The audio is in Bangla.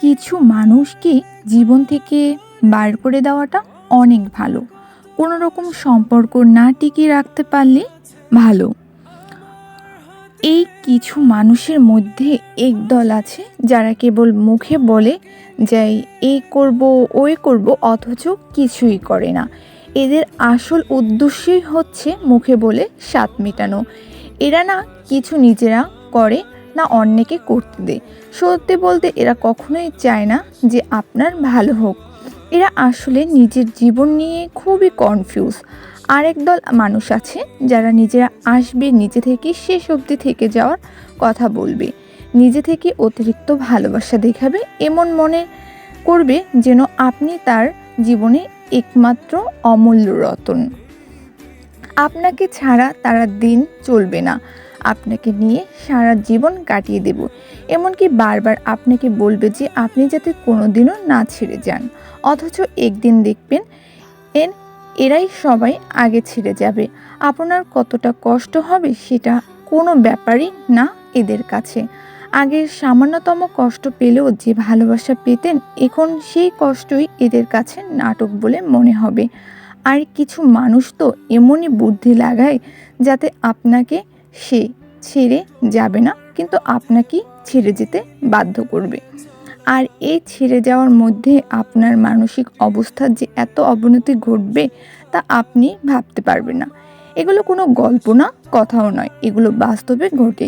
কিছু মানুষকে জীবন থেকে বার করে দেওয়াটা অনেক ভালো। কোনো রকম সম্পর্ক না টিকিয়ে রাখতে পারলে ভালো। এই কিছু মানুষের মধ্যে একদল আছে যারা কেবল মুখে বলে যে এ করব ওই করব, অথচ কিছুই করে না। এদের আসল উদ্দেশ্যই হচ্ছে মুখে বলে স্বাদ মেটানো। এরা না কিছু নিজেরা করে না অন্যকে করতে দেয়। সত্যি বলতে এরা কখনোই চায় না যে আপনার ভালো হোক। এরা আসলে নিজের জীবন নিয়ে খুবই কনফিউজ আরেক দল মানুষ আছে যারা নিজেরা আসবে নিজে থেকে শেষ অবধি থেকে যাওয়ার কথা বলবে। নিজে থেকে অতিরিক্ত ভালোবাসা দেখাবে, এমন মনে করবে যেন আপনি তার জীবনে একমাত্র অমূল্য রতন। আপনাকে ছাড়া তারা দিন চলবে না। আপনাকে নিয়ে সারা জীবন কাটিয়ে দেব। এমনকি বারবার আপনাকে বলবে যে আপনি যাতে কোনোদিনও না ছেড়ে যান। অথচ একদিন দেখবেন এর এরাই সবাই আগে ছেড়ে যাবে। আপনার কতটা কষ্ট হবে সেটা কোনো ব্যাপারই না এদের কাছে। আগের সামান্যতম কষ্ট পেলেও যে ভালোবাসা পেতেন, এখন সেই কষ্টই এদের কাছে নাটক বলে মনে হবে। আর কিছু মানুষ তো এমনই বুদ্ধি লাগায় যাতে আপনাকে সে ছেড়ে যাবে না, কিন্তু আপনাকে ছেড়ে যেতে বাধ্য করবে। আর এই ছেড়ে যাওয়ার মধ্যে আপনার মানসিক অবস্থার যে এত অবনতি ঘটবে তা আপনি ভাবতে পারবেন না। এগুলো কোনো গল্প না, কথাও নয়। এগুলো বাস্তবে ঘটে